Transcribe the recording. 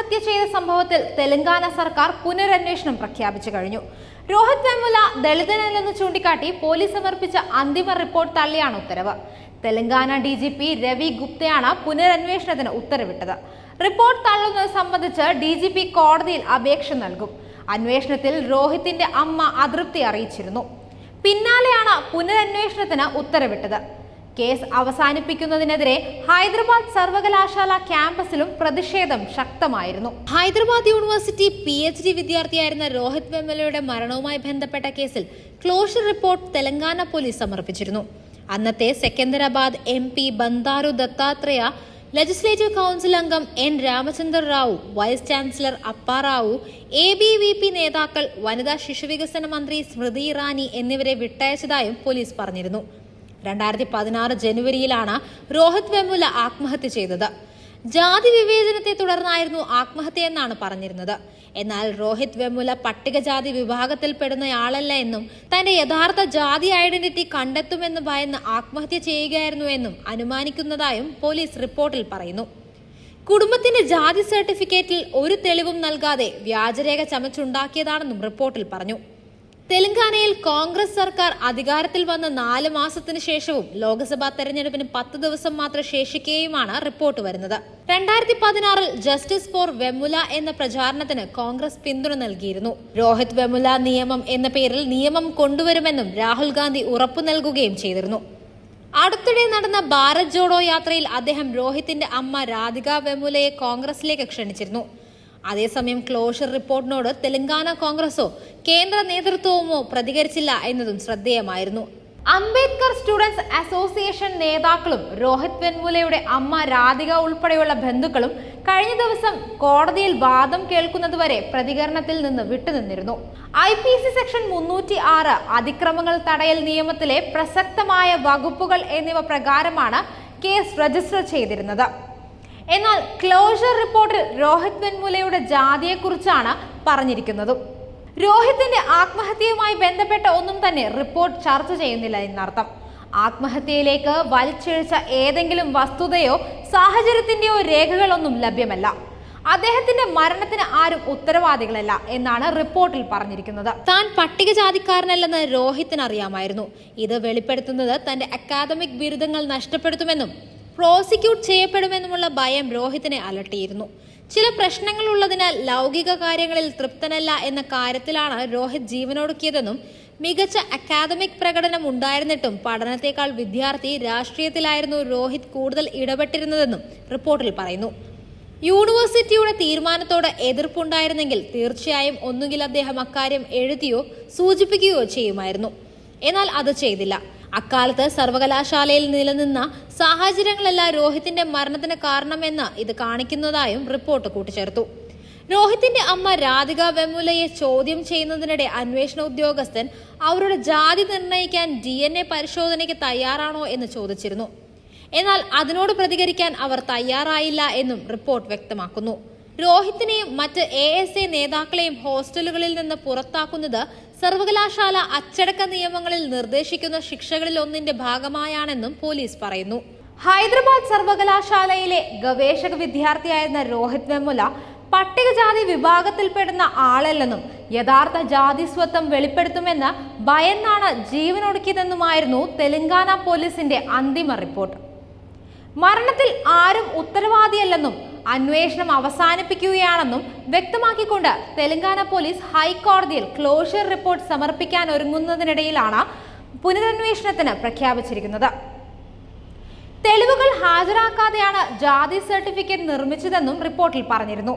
ആത്മഹത്യ ചെയ്ത സംഭവത്തിൽ തെലങ്കാന സർക്കാർ പുനരന്വേഷണം പ്രഖ്യാപിച്ചു കഴിഞ്ഞു. രോഹിത് വെമുല ദളിതനല്ലെന്ന് ചൂണ്ടിക്കാട്ടി പോലീസ് സമർപ്പിച്ച അന്തിമ റിപ്പോർട്ട് തള്ളിയാണ് ഉത്തരവ്. Telangana D G P Ravi ഗുപ്തയാണ് പുനരന്വേഷണത്തിന് ഉത്തരവിട്ടത്. റിപ്പോർട്ട് തള്ളുന്നത് സംബന്ധിച്ച് ഡി ജി പി കോടതിയിൽ അപേക്ഷ നൽകും. അന്വേഷണത്തിൽ രോഹിത്തിന്റെ അമ്മ അതൃപ്തി അറിയിച്ചിരുന്നു. പിന്നാലെയാണ് പുനരന്വേഷണത്തിന് ഉത്തരവിട്ടത്. കേസ് അവസാനിപ്പിക്കുന്നതിനെതിരെ ഹൈദരാബാദ് സർവകലാശാല ക്യാമ്പസിലും പ്രതിഷേധം ശക്തമായിരുന്നു. Hyderabad university P H D വിദ്യാർത്ഥിയായിരുന്ന Rohith വെമ്മലയുടെ മരണവുമായി ബന്ധപ്പെട്ട കേസിൽ ക്ലോഷർ റിപ്പോർട്ട് തെലങ്കാന പോലീസ് സമർപ്പിച്ചിരുന്നു. അന്നത്തെ Secunderabad M P Bandaru Dattatreya legislative council അംഗം N Ramachandra Rao vice chancellor Apparao A B V P നേതാക്കൾ വനിതാ ശിശുവികസന മന്ത്രി സ്മൃതി ഇറാനി എന്നിവരെ വിട്ടയച്ചതായും പോലീസ് പറഞ്ഞിരുന്നു. രണ്ടായിരത്തി പതിനാറ് ജനുവരിയിലാണ് രോഹിത് വെമുല ആത്മഹത്യ ചെയ്തത്. ജാതി വിവേചനത്തെ തുടർന്നായിരുന്നു ആത്മഹത്യ എന്നാണ് പറഞ്ഞിരുന്നത്. എന്നാൽ രോഹിത് വെമുല പട്ടികജാതി വിഭാഗത്തിൽപ്പെടുന്നയാളല്ല എന്നും തന്റെ യഥാർത്ഥ ജാതി ഐഡന്റിറ്റി കണ്ടെത്തുമെന്ന് ഭയന്ന് ആത്മഹത്യ ചെയ്യുകയായിരുന്നു എന്നും അനുമാനിക്കുന്നതായും പോലീസ് റിപ്പോർട്ടിൽ പറയുന്നു. കുടുംബത്തിന്റെ ജാതി സർട്ടിഫിക്കറ്റിൽ ഒരു തെളിവും നൽകാതെ വ്യാജരേഖ ചമച്ചുണ്ടാക്കിയതാണെന്നും റിപ്പോർട്ടിൽ പറഞ്ഞു. തെലങ്കാനയിൽ കോൺഗ്രസ് സർക്കാർ അധികാരത്തിൽ വന്ന നാല് മാസത്തിന് ശേഷവും ലോക്സഭാ തെരഞ്ഞെടുപ്പിന് പത്ത് ദിവസം മാത്രം ശേഷിക്കുകയുമാണ് റിപ്പോർട്ട് വരുന്നത്. രണ്ടായിരത്തി പതിനാറിൽ ജസ്റ്റിസ് ഫോർ വെമുല എന്ന പ്രചാരണത്തിന് കോൺഗ്രസ് പിന്തുണ നൽകിയിരുന്നു. രോഹിത് വെമുല നിയമം എന്ന പേരിൽ നിയമം കൊണ്ടുവരുമെന്നും രാഹുൽ ഗാന്ധി ഉറപ്പു നൽകുകയും ചെയ്തിരുന്നു. അടുത്തിടെ നടന്ന ഭാരത് ജോഡോ യാത്രയിൽ അദ്ദേഹം രോഹിത്തിന്റെ അമ്മ രാധിക വെമുലയെ കോൺഗ്രസിലേക്ക് ക്ഷണിച്ചിരുന്നു. അതേസമയം ക്ലോഷർ റിപ്പോർട്ടിനോട് തെലങ്കാന കോൺഗ്രസോ കേന്ദ്ര നേതൃത്വവുമോ പ്രതികരിച്ചില്ല എന്നതും ശ്രദ്ധേയമായിരുന്നു. അംബേദ്കർ സ്റ്റുഡൻസ് അസോസിയേഷൻ നേതാക്കളും രോഹിത് വെൻമുലയുടെ അമ്മ രാധിക ഉൾപ്പെടെയുള്ള ബന്ധുക്കളും കഴിഞ്ഞ ദിവസം കോടതിയിൽ വാദം കേൾക്കുന്നതുവരെ പ്രതികരണത്തിൽ നിന്ന് വിട്ടുനിന്നിരുന്നു. ഐ പി സി സെക്ഷൻ മുന്നൂറ്റി ആറ് അതിക്രമങ്ങൾ തടയൽ നിയമത്തിലെ പ്രസക്തമായ വകുപ്പുകൾ എന്നിവ പ്രകാരമാണ് കേസ് രജിസ്റ്റർ ചെയ്തിരുന്നത്. എന്നാൽ ക്ലോഷർ റിപ്പോർട്ടിൽ രോഹിത് വെൻമുലയുടെ ജാതിയെക്കുറിച്ചാണ് പറഞ്ഞിരിക്കുന്നത്. രോഹിത്തിന്റെ ആത്മഹത്യയുമായി ബന്ധപ്പെട്ട ഒന്നും തന്നെ റിപ്പോർട്ട് ചർച്ച ചെയ്യുന്നില്ല എന്നർത്ഥം. ആത്മഹത്യയിലേക്ക് വലിച്ചിഴച്ച ഏതെങ്കിലും വസ്തുതയോ സാഹചര്യത്തിന്റെയോ രേഖകളൊന്നും ലഭ്യമല്ല. അദ്ദേഹത്തിന്റെ മരണത്തിന് ആരും ഉത്തരവാദികളല്ല എന്നാണ് റിപ്പോർട്ടിൽ പറഞ്ഞിരിക്കുന്നത്. താൻ പട്ടികജാതിക്കാരനല്ലെന്ന് രോഹിത്തിന് അറിയാമായിരുന്നു ഇത് വെളിപ്പെടുത്തുന്നത് തന്റെ അക്കാദമിക് ബിരുദങ്ങൾ നഷ്ടപ്പെടുത്തുമെന്നും പ്രോസിക്യൂട്ട് ചെയ്യപ്പെടുമെന്നുമുള്ള ഭയം രോഹിത്തിനെ അലട്ടിയിരുന്നു. ചില പ്രശ്നങ്ങളുള്ളതിനാൽ ലൗകിക കാര്യങ്ങളിൽ തൃപ്തനല്ല എന്ന കാര്യത്തിലാണ് രോഹിത് ജീവനൊടുക്കിയതെന്നും മികച്ച അക്കാദമിക് പ്രകടനം ഉണ്ടായിരുന്നിട്ടും പഠനത്തെക്കാൾ വിദ്യാർത്ഥി രാഷ്ട്രീയത്തിലായിരുന്നു രോഹിത് കൂടുതൽ ഇടപെട്ടിരുന്നതെന്നും റിപ്പോർട്ടിൽ പറയുന്നു. യൂണിവേഴ്സിറ്റിയുടെ തീരുമാനത്തോട് എതിർപ്പുണ്ടായിരുന്നെങ്കിൽ തീർച്ചയായും ഒന്നുകിൽ അദ്ദേഹം അക്കാര്യം എഴുതിയോ സൂചിപ്പിക്കുകയോ ചെയ്യുമായിരുന്നു. എന്നാൽ അത് ചെയ്തില്ല. അക്കാലത്ത് സർവകലാശാലയിൽ നിലനിന്ന സാഹചര്യങ്ങളല്ല രോഹിത്തിന്റെ മരണത്തിന് കാരണമെന്ന് ഇത് കാണിക്കുന്നതായും റിപ്പോർട്ട് കൂട്ടിച്ചേർത്തു. രോഹിത്തിന്റെ അമ്മ രാധിക വെമുലയെ ചോദ്യം ചെയ്യുന്നതിനിടെ അന്വേഷണ ഉദ്യോഗസ്ഥൻ അവരുടെ ജാതി നിർണയിക്കാൻ ഡി എൻ എ പരിശോധനയ്ക്ക് തയ്യാറാണോ എന്ന് ചോദിച്ചിരുന്നു. എന്നാൽ അതിനോട് പ്രതികരിക്കാൻ അവർ തയ്യാറായില്ല എന്നും റിപ്പോർട്ട് വ്യക്തമാക്കുന്നു. രോഹിത്തിനെയും മറ്റ് എ എസ് എ നേതാക്കളെയും ഹോസ്റ്റലുകളിൽ നിന്ന് പുറത്താക്കുന്നത് സർവകലാശാല അച്ചടക്ക നിയമങ്ങളിൽ നിർദ്ദേശിക്കുന്ന ശിക്ഷകളിൽ ഒന്നിന്റെ ഭാഗമായാണെന്നും പോലീസ് പറയുന്നു. ഹൈദരാബാദ് സർവകലാശാലയിലെ ഗവേഷക വിദ്യാർത്ഥിയായിരുന്ന രോഹിത് വെമുല പട്ടികജാതി വിഭാഗത്തിൽപ്പെടുന്ന ആളല്ലെന്നും യഥാർത്ഥ ജാതി സ്വത്വം വെളിപ്പെടുത്തുമെന്ന് ഭയന്നാണ് ജീവനൊടുക്കിയതെന്നുമായിരുന്നു തെലങ്കാന പോലീസിന്റെ അന്തിമ റിപ്പോർട്ട്. മരണത്തിൽ ആരും ഉത്തരവാദിയല്ലെന്നും അന്വേഷണം അവസാനിപ്പിക്കുകയാണെന്നും വ്യക്തമാക്കിക്കൊണ്ട് തെലങ്കാന പോലീസ് ഹൈക്കോടതിയിൽ ക്ലോഷർ റിപ്പോർട്ട് സമർപ്പിക്കാൻ ഒരുങ്ങുന്നതിനിടയിലാണ് പുനരന്വേഷണത്തിന് പ്രഖ്യാപിച്ചിരിക്കുന്നത്. തെളിവുകൾ ഹാജരാക്കാതെയാണ് ജാതി സർട്ടിഫിക്കറ്റ് നിർമ്മിച്ചതെന്നും റിപ്പോർട്ടിൽ പറഞ്ഞിരുന്നു.